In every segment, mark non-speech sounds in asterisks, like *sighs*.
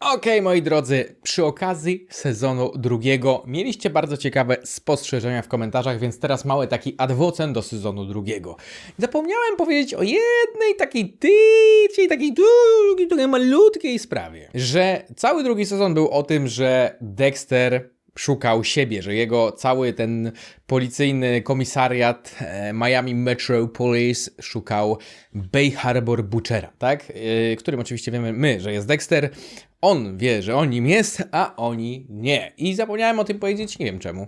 Okej, moi drodzy, przy okazji sezonu drugiego mieliście bardzo ciekawe spostrzeżenia w komentarzach, więc teraz mały taki adwocen do sezonu drugiego. Zapomniałem powiedzieć o jednej takiej tyciej, takiej długiej, takiej malutkiej sprawie, że cały drugi sezon był o tym, że Dexter szukał siebie, że jego cały ten policyjny komisariat e, Miami Metropolis szukał Bay Harbor Butchera, tak? E, którym oczywiście wiemy my, że jest Dexter. On wie, że on nim jest, a oni nie. I zapomniałem o tym powiedzieć, nie wiem czemu.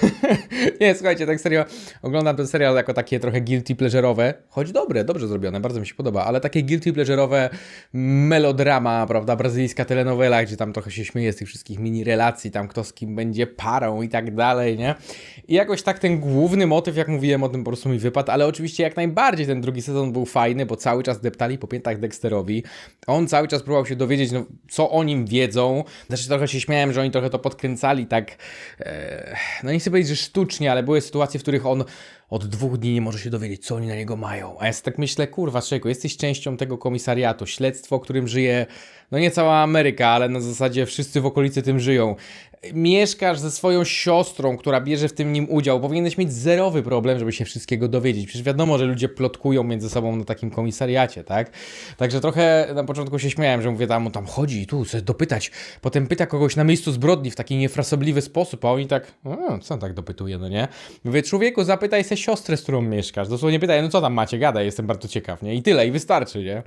*laughs* nie, słuchajcie, tak serio, oglądam ten serial jako takie trochę guilty pleasure'owe, choć dobre, dobrze zrobione, bardzo mi się podoba, ale takie guilty pleasure'owe melodrama, prawda, brazylijska telenowela, gdzie tam trochę się śmieje z tych wszystkich mini relacji, tam kto z kim będzie parą i tak dalej, nie? I jakoś tak ten główny motyw, jak mówiłem o tym, po prostu mi wypadł, ale oczywiście jak najbardziej ten drugi sezon był fajny, bo cały czas deptali po piętach Dexterowi. On cały czas próbował się dowiedzieć, no, co o nim wiedzą. Znaczy trochę się śmiałem, że oni trochę to podkręcali tak, e, no nie chcę powiedzieć, że sztucznie, ale były sytuacje, w których on od dwóch dni nie może się dowiedzieć, co oni na niego mają. A ja tak myślę, kurwa, człowieku, jesteś częścią tego komisariatu, śledztwo, którym żyje, no nie cała Ameryka, ale na zasadzie wszyscy w okolicy tym żyją. Mieszkasz ze swoją siostrą, która bierze w tym nim udział. Powinieneś mieć zerowy problem, żeby się wszystkiego dowiedzieć. Przecież wiadomo, że ludzie plotkują między sobą na takim komisariacie, tak? Także trochę na początku się śmiałem, że mówię tam, tam chodzi, tu chcę dopytać. Potem pyta kogoś na miejscu zbrodni w taki niefrasobliwy sposób, a oni tak, co on tak dopytuje, no nie? Mówię, człowieku, zapytaj se siostrę, z którą mieszkasz. Dosłownie pytaj, no co tam macie, gadaj, jestem bardzo ciekaw, nie? I tyle, i wystarczy, nie?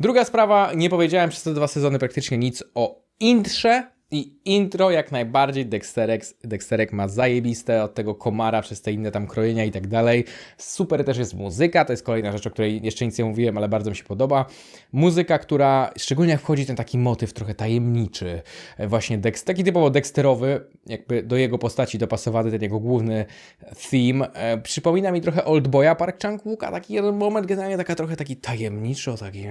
Druga sprawa, nie powiedziałem przez te dwa sezony praktycznie nic o intrze, i intro jak najbardziej Dexterek, Dexterek ma zajebiste od tego komara przez te inne tam krojenia i tak dalej. Super też jest muzyka, to jest kolejna rzecz, o której jeszcze nic nie mówiłem, ale bardzo mi się podoba. Muzyka, która szczególnie wchodzi ten taki motyw trochę tajemniczy, e, właśnie Dex, taki typowo Dexterowy, jakby do jego postaci dopasowany ten jego główny theme. E, przypomina mi trochę Oldboya Park Chan-wooka, taki jeden moment, generalnie taka trochę taki tajemniczo, taki...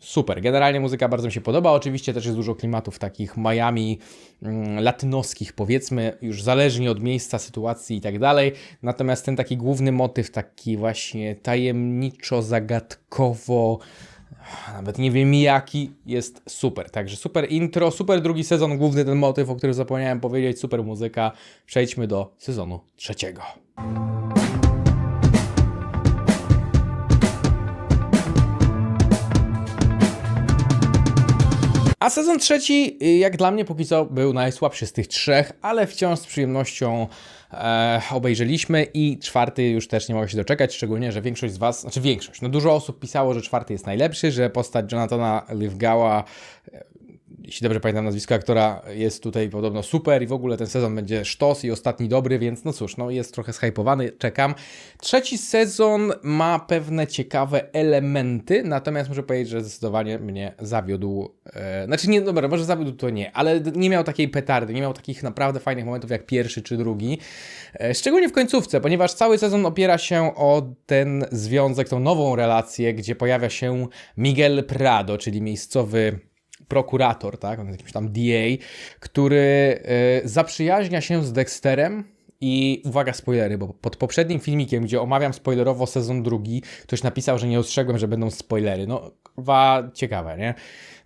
Super, generalnie muzyka bardzo mi się podoba. Oczywiście też jest dużo klimatów takich Miami mm, latynoskich, powiedzmy, już zależnie od miejsca, sytuacji i tak dalej. Natomiast ten taki główny motyw, taki właśnie tajemniczo, zagadkowo, nawet nie wiem jaki, jest super. Także super intro, super drugi sezon, główny ten motyw, o którym zapomniałem powiedzieć, super muzyka. Przejdźmy do sezonu trzeciego. A sezon trzeci, y, jak dla mnie póki co, był najsłabszy z tych trzech, ale wciąż z przyjemnością e, obejrzeliśmy i czwarty już też nie mogę się doczekać, szczególnie, że większość z Was, znaczy większość, no dużo osób pisało, że czwarty jest najlepszy, że postać Jonathana Lithgowa jeśli dobrze pamiętam nazwisko aktora, jest tutaj podobno super i w ogóle ten sezon będzie sztos i ostatni dobry, więc no cóż, no jest trochę zhypowany, czekam. Trzeci sezon ma pewne ciekawe elementy, natomiast muszę powiedzieć, że zdecydowanie mnie zawiódł. E, znaczy nie, dobra, może zawiódł to nie, ale nie miał takiej petardy, nie miał takich naprawdę fajnych momentów jak pierwszy czy drugi. E, szczególnie w końcówce, ponieważ cały sezon opiera się o ten związek, tą nową relację, gdzie pojawia się Miguel Prado, czyli miejscowy prokurator, tak, on jest jakimś tam DA, który y, zaprzyjaźnia się z Dexterem i uwaga, spoilery, bo pod poprzednim filmikiem, gdzie omawiam spoilerowo sezon drugi, ktoś napisał, że nie ostrzegłem, że będą spoilery. No, wa, ciekawe, nie?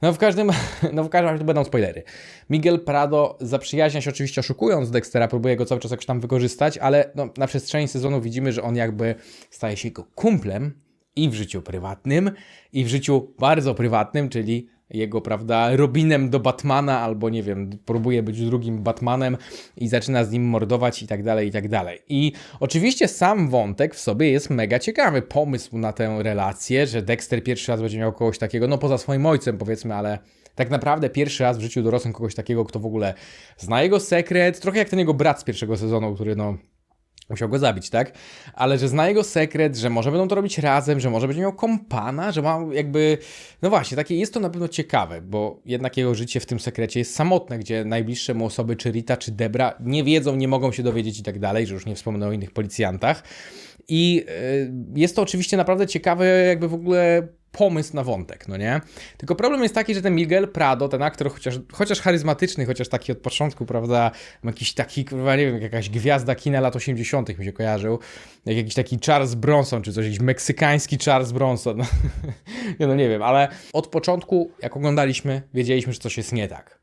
No w każdym, *laughs* no w każdym razie to będą spoilery. Miguel Prado zaprzyjaźnia się oczywiście oszukując Dextera, próbuje go cały czas jakoś tam wykorzystać, ale no, na przestrzeni sezonu widzimy, że on jakby staje się jego kumplem i w życiu prywatnym, i w życiu bardzo prywatnym, czyli jego, prawda, Robinem do Batmana, albo nie wiem, próbuje być drugim Batmanem i zaczyna z nim mordować i tak dalej, i tak dalej. I oczywiście sam wątek w sobie jest mega ciekawy. Pomysł na tę relację, że Dexter pierwszy raz będzie miał kogoś takiego, no poza swoim ojcem powiedzmy, ale tak naprawdę pierwszy raz w życiu dorosłym kogoś takiego, kto w ogóle zna jego sekret, trochę jak ten jego brat z pierwszego sezonu, który no Musiał go zabić, tak? Ale że zna jego sekret, że może będą to robić razem, że może będzie miał kompana, że ma jakby. No właśnie, takie jest to na pewno ciekawe, bo jednak jego życie w tym sekrecie jest samotne, gdzie najbliższe mu osoby, czy Rita, czy Debra, nie wiedzą, nie mogą się dowiedzieć i tak dalej, że już nie wspomnę o innych policjantach. I y, jest to oczywiście naprawdę ciekawe, jakby w ogóle pomysł na wątek, no nie? Tylko problem jest taki, że ten Miguel Prado, ten aktor, chociaż, chociaż charyzmatyczny, chociaż taki od początku, prawda, jakiś taki, nie wiem, jak jakaś gwiazda kina lat 80. mi się kojarzył, jak jakiś taki Charles Bronson, czy coś, jakiś meksykański Charles Bronson, *laughs* nie, no nie wiem, ale od początku, jak oglądaliśmy, wiedzieliśmy, że coś jest nie tak.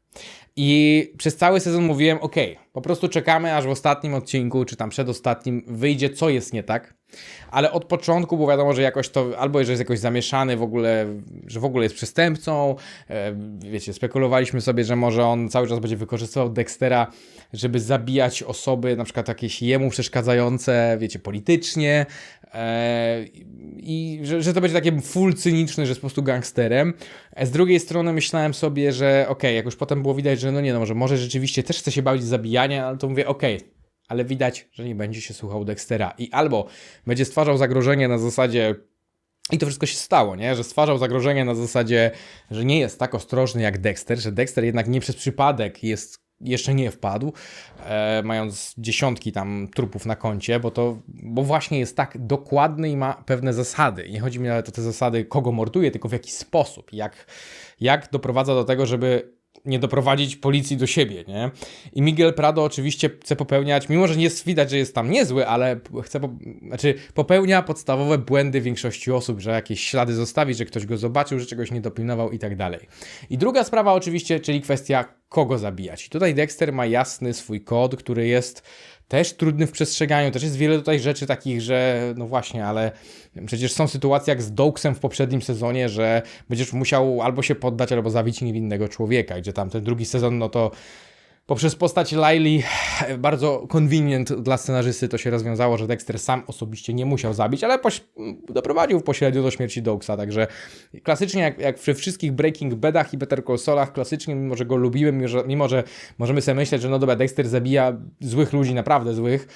I przez cały sezon mówiłem, ok, po prostu czekamy, aż w ostatnim odcinku, czy tam przedostatnim, wyjdzie, co jest nie tak. Ale od początku było wiadomo, że jakoś to, albo że jest jakoś zamieszany w ogóle, że w ogóle jest przestępcą. E, wiecie, spekulowaliśmy sobie, że może on cały czas będzie wykorzystywał Dextera, żeby zabijać osoby, na przykład jakieś jemu przeszkadzające, wiecie, politycznie. E, I że, że to będzie takie full cyniczny, że jest po prostu gangsterem. E, z drugiej strony myślałem sobie, że okej, okay, jak już potem było widać, że no nie no, może, może rzeczywiście też chce się bawić zabijania, ale to mówię, okej, okay, ale widać, że nie będzie się słuchał Dextera i albo będzie stwarzał zagrożenie na zasadzie i to wszystko się stało, nie? Że stwarzał zagrożenie na zasadzie, że nie jest tak ostrożny jak Dexter, że Dexter jednak nie przez przypadek jest jeszcze nie wpadł, e, mając dziesiątki tam trupów na koncie, bo to, bo właśnie jest tak dokładny i ma pewne zasady. Nie chodzi mi nawet o te zasady, kogo morduje, tylko w jaki sposób, jak, jak doprowadza do tego, żeby nie doprowadzić policji do siebie, nie? I Miguel Prado oczywiście chce popełniać, mimo że nie jest widać, że jest tam niezły, ale chce, po, znaczy popełnia podstawowe błędy większości osób, że jakieś ślady zostawi, że ktoś go zobaczył, że czegoś nie dopilnował i tak dalej. I druga sprawa oczywiście, czyli kwestia kogo zabijać. I tutaj Dexter ma jasny swój kod, który jest też trudny w przestrzeganiu. Też jest wiele tutaj rzeczy takich, że no właśnie, ale przecież są sytuacje jak z Dogsem w poprzednim sezonie, że będziesz musiał albo się poddać, albo zabić niewinnego człowieka, gdzie tam ten drugi sezon, no to poprzez postać Laili bardzo convenient dla scenarzysty to się rozwiązało, że Dexter sam osobiście nie musiał zabić, ale poś- doprowadził pośrednio do śmierci Dogsa, także klasycznie jak, jak we wszystkich Breaking Badach i Better Call Saulach, klasycznie, mimo że go lubiłem, mimo że, mimo że możemy sobie myśleć, że no dobra, Dexter zabija złych ludzi, naprawdę złych,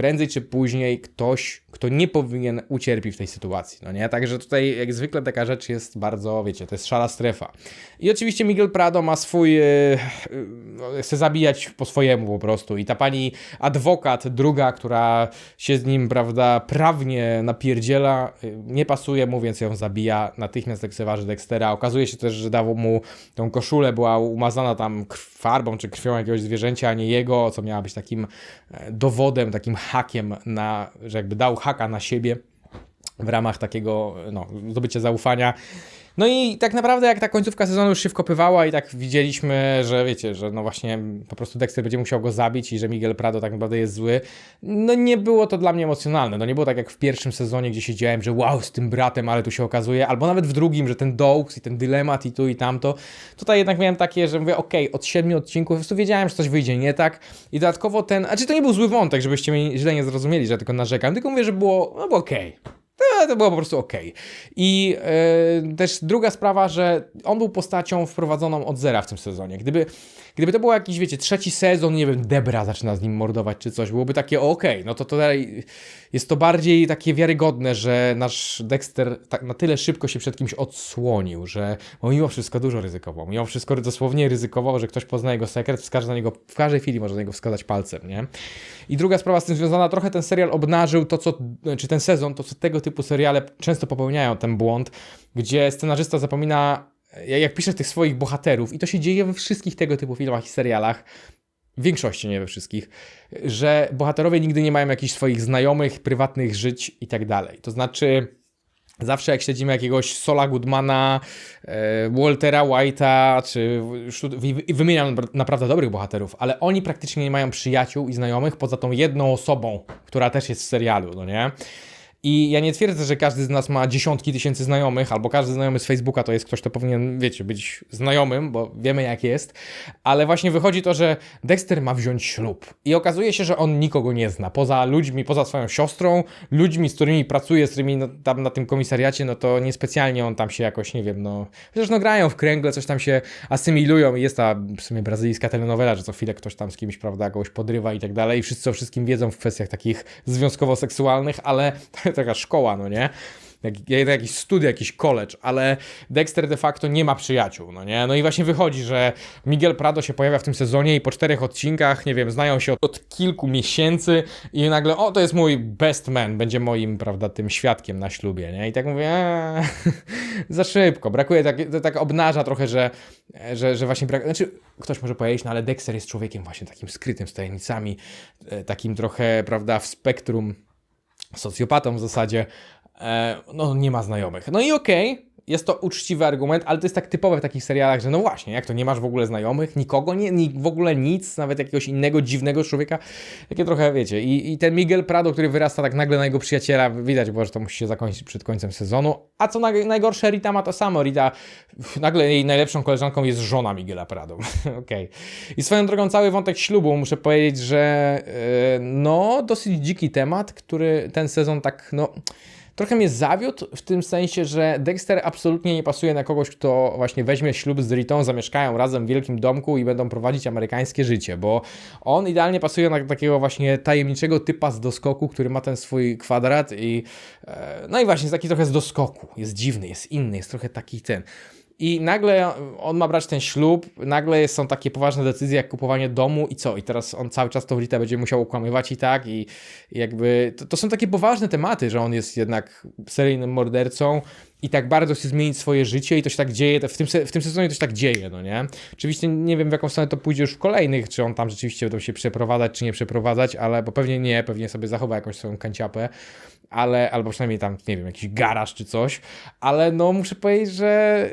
prędzej czy później ktoś, kto nie powinien, ucierpi w tej sytuacji, no nie? Także tutaj jak zwykle taka rzecz jest bardzo, wiecie, to jest szara strefa. I oczywiście Miguel Prado ma swój, yy, yy, chce zabijać po swojemu po prostu i ta pani adwokat druga, która się z nim, prawda, prawnie napierdziela, yy, nie pasuje mu, więc ją zabija, natychmiast lekceważy Dextera. Okazuje się też, że dało mu tą koszulę, była umazana tam farbą czy krwią jakiegoś zwierzęcia, a nie jego, co miała być takim dowodem, takim hakiem na, że jakby dał haka na siebie w ramach takiego no, zdobycia zaufania. No i tak naprawdę jak ta końcówka sezonu już się wkopywała i tak widzieliśmy, że wiecie, że no właśnie po prostu Dexter będzie musiał go zabić i że Miguel Prado tak naprawdę jest zły, no nie było to dla mnie emocjonalne. No nie było tak jak w pierwszym sezonie, gdzie siedziałem, że wow, z tym bratem, ale tu się okazuje, albo nawet w drugim, że ten Dogs i ten dylemat i tu i tamto. Tutaj jednak miałem takie, że mówię, okej, okay, od siedmiu odcinków po prostu wiedziałem, że coś wyjdzie nie tak i dodatkowo ten, a czy to nie był zły wątek, żebyście mnie źle nie zrozumieli, że tylko narzekam, tylko mówię, że było, no było okej. Okay. To, to było po prostu ok. I yy, też druga sprawa, że on był postacią wprowadzoną od zera w tym sezonie. Gdyby, gdyby to był jakiś, wiecie, trzeci sezon, nie wiem, Debra zaczyna z nim mordować czy coś, byłoby takie ok, no to tutaj jest to bardziej takie wiarygodne, że nasz Dexter tak na tyle szybko się przed kimś odsłonił, że mimo wszystko dużo ryzykował. Mimo wszystko dosłownie ryzykował, że ktoś pozna jego sekret, wskaże na niego, w każdej chwili może na niego wskazać palcem, nie? I druga sprawa z tym związana, trochę ten serial obnażył to, co, czy ten sezon, to co tego typu seriale często popełniają ten błąd, gdzie scenarzysta zapomina jak pisze tych swoich bohaterów, i to się dzieje we wszystkich tego typu filmach i serialach, w większości, nie we wszystkich, że bohaterowie nigdy nie mają jakichś swoich znajomych, prywatnych żyć i tak dalej. To znaczy. Zawsze jak śledzimy jakiegoś Sola Goodmana, e, Waltera White'a, czy wymieniam naprawdę dobrych bohaterów, ale oni praktycznie nie mają przyjaciół i znajomych poza tą jedną osobą, która też jest w serialu, no nie? I ja nie twierdzę, że każdy z nas ma dziesiątki tysięcy znajomych, albo każdy znajomy z Facebooka to jest ktoś, kto powinien, wiecie, być znajomym, bo wiemy jak jest, ale właśnie wychodzi to, że Dexter ma wziąć ślub. I okazuje się, że on nikogo nie zna. Poza ludźmi, poza swoją siostrą, ludźmi, z którymi pracuje, z którymi no, tam na tym komisariacie, no to niespecjalnie on tam się jakoś, nie wiem, no. Chociaż no grają w kręgle, coś tam się asymilują i jest ta w sumie brazylijska telenowela, że co chwilę ktoś tam z kimś, prawda, kogoś podrywa i tak dalej. I wszyscy o wszystkim wiedzą w kwestiach takich związkowo-seksualnych, ale *laughs* taka szkoła, no nie? jak, jak jakiś studia, jakiś college, ale Dexter de facto nie ma przyjaciół, no nie? No i właśnie wychodzi, że Miguel Prado się pojawia w tym sezonie i po czterech odcinkach, nie wiem, znają się od, od kilku miesięcy i nagle, o, to jest mój best man, będzie moim, prawda, tym świadkiem na ślubie, nie? I tak mówię, eee, *laughs* za szybko, brakuje, tak, to tak obnaża trochę, że, że, że właśnie znaczy ktoś może powiedzieć, no ale Dexter jest człowiekiem właśnie takim skrytym, z tajemnicami, e, takim trochę, prawda, w spektrum socjopatą w zasadzie, e, no nie ma znajomych. No i okej, okay, jest to uczciwy argument, ale to jest tak typowe w takich serialach, że no właśnie, jak to nie masz w ogóle znajomych, nikogo, nie, ni, w ogóle nic, nawet jakiegoś innego dziwnego człowieka, takie trochę wiecie. I, I ten Miguel Prado, który wyrasta tak nagle na jego przyjaciela, widać, bo że to musi się zakończyć przed końcem sezonu. A co na, najgorsze, Rita ma to samo. Rita, nagle jej najlepszą koleżanką jest żona Miguela Prado. *laughs* Okej. Okay. I swoją drogą cały wątek ślubu, muszę powiedzieć, że yy, no dosyć dziki temat, który ten sezon tak, no trochę mnie zawiódł w tym sensie, że Dexter absolutnie nie pasuje na kogoś, kto właśnie weźmie ślub z Ritą, zamieszkają razem w wielkim domku i będą prowadzić amerykańskie życie, bo on idealnie pasuje na takiego właśnie tajemniczego typa z doskoku, który ma ten swój kwadrat i e, no i właśnie taki trochę z doskoku. Jest dziwny, jest inny, jest trochę taki ten. I nagle on ma brać ten ślub, nagle są takie poważne decyzje jak kupowanie domu i co? I teraz on cały czas tą Ritę będzie musiał ukłamywać i tak i, jakby to, to, są takie poważne tematy, że on jest jednak seryjnym mordercą i tak bardzo chce zmienić swoje życie i to się tak dzieje, w tym, w tym sezonie to się tak dzieje, no nie? Oczywiście nie wiem w jaką stronę to pójdzie już w kolejnych, czy on tam rzeczywiście będą się przeprowadzać, czy nie przeprowadzać, ale bo pewnie nie, pewnie sobie zachowa jakąś swoją kanciapę, ale, albo przynajmniej tam, nie wiem, jakiś garaż czy coś, ale no muszę powiedzieć, że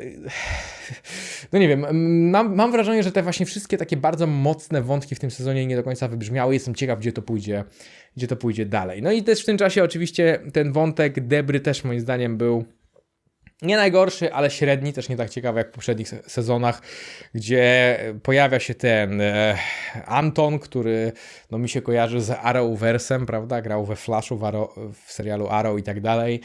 *sighs* no nie wiem, mam, mam wrażenie, że te właśnie wszystkie takie bardzo mocne wątki w tym sezonie nie do końca wybrzmiały, jestem ciekaw, gdzie to pójdzie, gdzie to pójdzie dalej. No i też w tym czasie oczywiście ten wątek Debry też moim zdaniem był nie najgorszy, ale średni, też nie tak ciekawy jak w poprzednich sezonach, gdzie pojawia się ten e, Anton, który no, mi się kojarzy z Arrowversem, prawda? Grał we Flashu, w, Arrow, w serialu Arrow i tak dalej.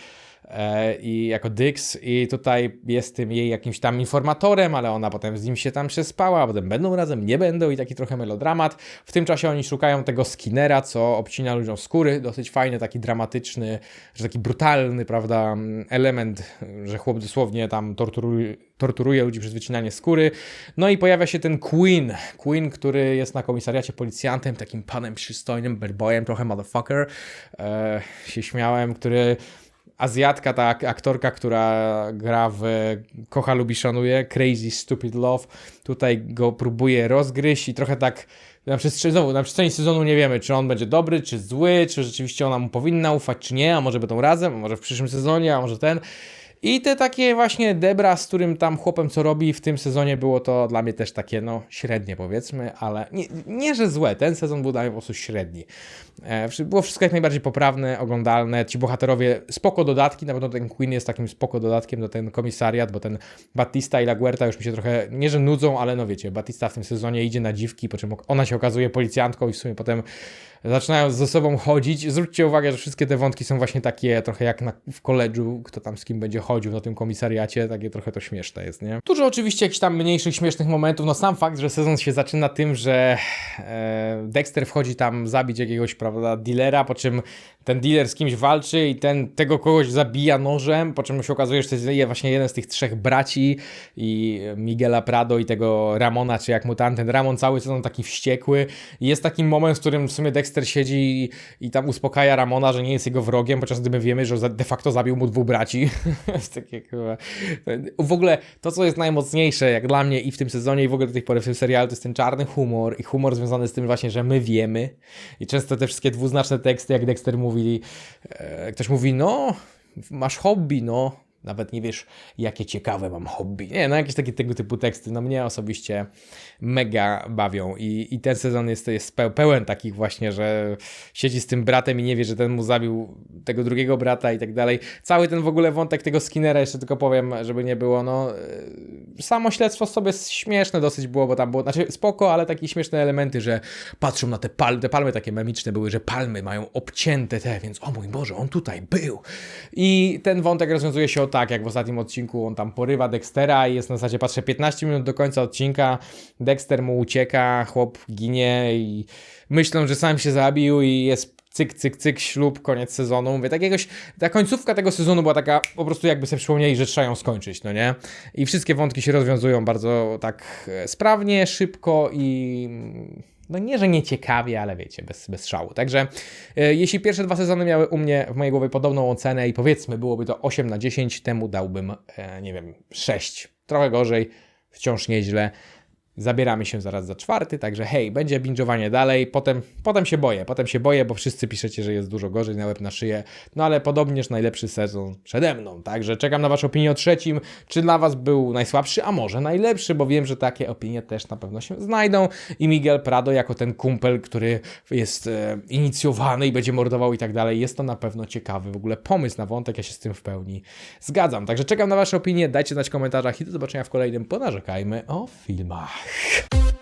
E, i jako Dyx i tutaj jest tym jej jakimś tam informatorem, ale ona potem z nim się tam przespała, a potem będą razem, nie będą i taki trochę melodramat. W tym czasie oni szukają tego Skinnera, co obcina ludziom skóry, dosyć fajny, taki dramatyczny, że taki brutalny, prawda, element, że chłop dosłownie tam torturuje, torturuje ludzi przez wycinanie skóry. No i pojawia się ten Queen, Queen, który jest na komisariacie policjantem, takim panem przystojnym, bad boyem, trochę motherfucker, e, się śmiałem, który Azjatka, ta aktorka, która gra w Kocha, lubi, szanuje, Crazy Stupid Love, tutaj go próbuje rozgryźć i trochę tak na przestrzeni, znowu, na przestrzeni sezonu nie wiemy, czy on będzie dobry, czy zły, czy rzeczywiście ona mu powinna ufać, czy nie, a może będą razem, a może w przyszłym sezonie, a może ten. I te takie właśnie Debra, z którym tam chłopem co robi w tym sezonie było to dla mnie też takie no średnie powiedzmy, ale nie, nie że złe, ten sezon był dla mnie po prostu średni. E, było wszystko jak najbardziej poprawne, oglądalne, ci bohaterowie spoko dodatki, na pewno ten Queen jest takim spoko dodatkiem do ten komisariat, bo ten Batista i Laguerta już mi się trochę, nie że nudzą, ale no wiecie, Batista w tym sezonie idzie na dziwki, po czym ona się okazuje policjantką i w sumie potem zaczynają ze sobą chodzić. Zwróćcie uwagę, że wszystkie te wątki są właśnie takie trochę jak na, w koledżu, kto tam z kim będzie chodził na tym komisariacie, takie trochę to śmieszne jest, nie? Dużo oczywiście jakichś tam mniejszych, śmiesznych momentów, no sam fakt, że sezon się zaczyna tym, że e, Dexter wchodzi tam zabić jakiegoś, prawda, dealera, po czym ten dealer z kimś walczy i ten tego kogoś zabija nożem, po czym się okazuje, że to jest właśnie jeden z tych trzech braci i Miguela Prado i tego Ramona, czy jak mu tam, ten Ramon cały sezon taki wściekły i jest taki moment, w którym w sumie Dexter siedzi i, tam uspokaja Ramona, że nie jest jego wrogiem, podczas gdy my wiemy, że de facto zabił mu dwóch braci. *laughs* W ogóle to, co jest najmocniejsze, jak dla mnie i w tym sezonie i w ogóle do tej pory w tym serialu, to jest ten czarny humor i humor związany z tym właśnie, że my wiemy. I często te wszystkie dwuznaczne teksty, jak Dexter mówi e, ktoś mówi, no, masz hobby, no, nawet nie wiesz, jakie ciekawe mam hobby. Nie, no jakieś takie tego typu teksty, no mnie osobiście mega bawią i, i ten sezon jest, jest pełen takich właśnie, że siedzi z tym bratem i nie wie, że ten mu zabił tego drugiego brata i tak dalej. Cały ten w ogóle wątek tego Skinnera, jeszcze tylko powiem, żeby nie było, no e, samo śledztwo sobie śmieszne dosyć było, bo tam było, znaczy spoko, ale takie śmieszne elementy, że patrzą na te palmy, te palmy takie memiczne były, że palmy mają obcięte te, więc o mój Boże, on tutaj był. I ten wątek rozwiązuje się o tak, jak w ostatnim odcinku on tam porywa Dextera i jest na zasadzie, patrzę, 15 minut do końca odcinka, Dexter mu ucieka, chłop ginie i myślą, że sam się zabił i jest cyk, cyk, cyk, ślub, koniec sezonu. Mówię, tak jakoś, ta końcówka tego sezonu była taka, po prostu jakby sobie przypomnieli, że trzeba ją skończyć, no nie? I wszystkie wątki się rozwiązują bardzo tak e, sprawnie, szybko i no nie, że nie ciekawie, ale wiecie, bez, bez szału. Także e, jeśli pierwsze dwa sezony miały u mnie w mojej głowie podobną ocenę i powiedzmy byłoby to 8 na 10, temu dałbym, e, nie wiem, 6. Trochę gorzej, wciąż nieźle. Zabieramy się zaraz za czwarty, także hej, będzie binge'owanie dalej, potem, potem się boję, potem się boję, bo wszyscy piszecie, że jest dużo gorzej na łeb na szyję, no ale podobnież najlepszy sezon przede mną, także czekam na Waszą opinię o trzecim, czy dla Was był najsłabszy, a może najlepszy, bo wiem, że takie opinie też na pewno się znajdą. I Miguel Prado jako ten kumpel, który jest e, inicjowany i będzie mordował i tak dalej, jest to na pewno ciekawy w ogóle pomysł na wątek, ja się z tym w pełni zgadzam, także czekam na Wasze opinie, dajcie znać w komentarzach i do zobaczenia w kolejnym. Ponarzekajmy o filmach. Bye. *laughs*